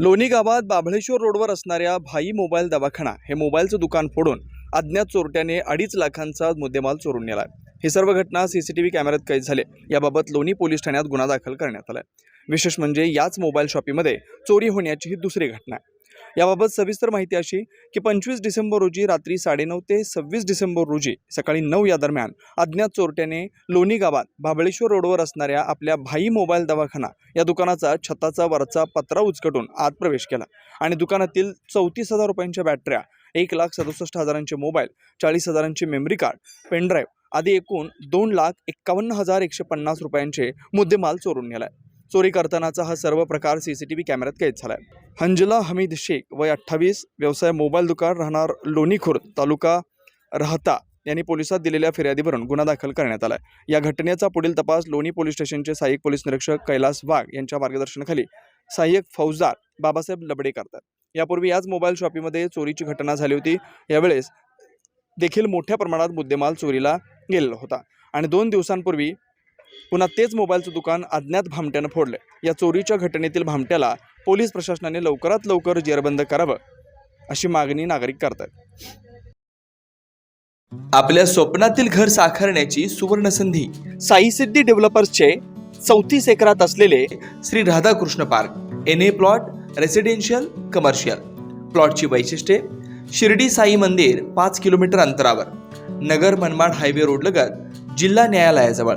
लोणी गावात बाभळेश्वर रोडवर असणाऱ्या भाई मोबाईल दवाखाना हे मोबाईलचं दुकान फोडून अज्ञात चोरट्याने अडीच लाखांचा मुद्देमाल चोरून नेला ही सर्व घटना सीसीटीव्ही कॅमेऱ्यात कैद झाले. याबाबत लोणी पोलीस ठाण्यात गुन्हा दाखल करण्यात आला विशेष म्हणजे याच मोबाईल शॉपीमध्ये चोरी होण्याची ही दुसरी घटना आहे. याबाबत सविस्तर माहिती अशी की पंचवीस डिसेंबर रोजी रात्री साडेनऊ ते सव्वीस डिसेंबर रोजी सकाळी नऊ या दरम्यान अज्ञात चोरट्याने लोणी गावात भाबळेश्वर रोडवर असणाऱ्या आपल्या भाई मोबाईल दवाखाना या दुकानाचा छताचा वरचा पत्रा उचकटून आत प्रवेश केला आणि दुकानातील चौतीस हजार रुपयांच्या बॅटऱ्या एक लाख सदुसष्ट हजारांचे मोबाईल चाळीस हजारांचे मेमरी कार्ड पेनड्राईव्ह आदी एकूण दोन लाख एक्कावन्न हजार एकशे पन्नास रुपयांचे मुद्देमाल चोरून नेलाय. चोरी करतानाचा हा सर्व प्रकार सी सी टी व्ही कॅमेऱ्यात कैद झाला आहे हंजला हमीद शेख वय अठ्ठावीस व्यवसाय मोबाईल दुकान राहणार लोणीखुर्द तालुका राहता यांनी पोलिसात दिलेल्या फिर्यादीवरून गुन्हा दाखल करण्यात आला आहे या घटनेचा पुढील तपास लोणी पोलीस स्टेशनचे सहाय्यक पोलीस निरीक्षक कैलास वाघ यांच्या मार्गदर्शनाखाली सहाय्यक फौजदार बाबासाहेब लबडे करतात. यापूर्वी याच मोबाईल शॉपीमध्ये चोरीची घटना झाली होती. यावेळेस देखील मोठ्या प्रमाणात मुद्देमाल चोरीला गेलेला होता. आणि दोन दिवसांपूर्वी पुन्हा तेच मोबाईलचं दुकान अज्ञात भामट्यानं फोडलं या चोरीच्या घटनेतील भामट्याला पोलीस प्रशासनाने लवकरात लवकर जेरबंद करावं अशी मागणी नागरिक करतात आपल्या स्वप्नातील घर साकारण्याची सुवर्ण संधी साई सिद्धी डेव्हलपर्सचे चौतीस एकरात असलेले Shri Radhakrishna park N A plot residential commercial प्लॉटची वैशिष्ट्ये शिर्डी साई मंदिर पाच किलोमीटर अंतरावर. नगर मनमाड हायवे रोड लगत जिल्हा न्यायालयाजवळ.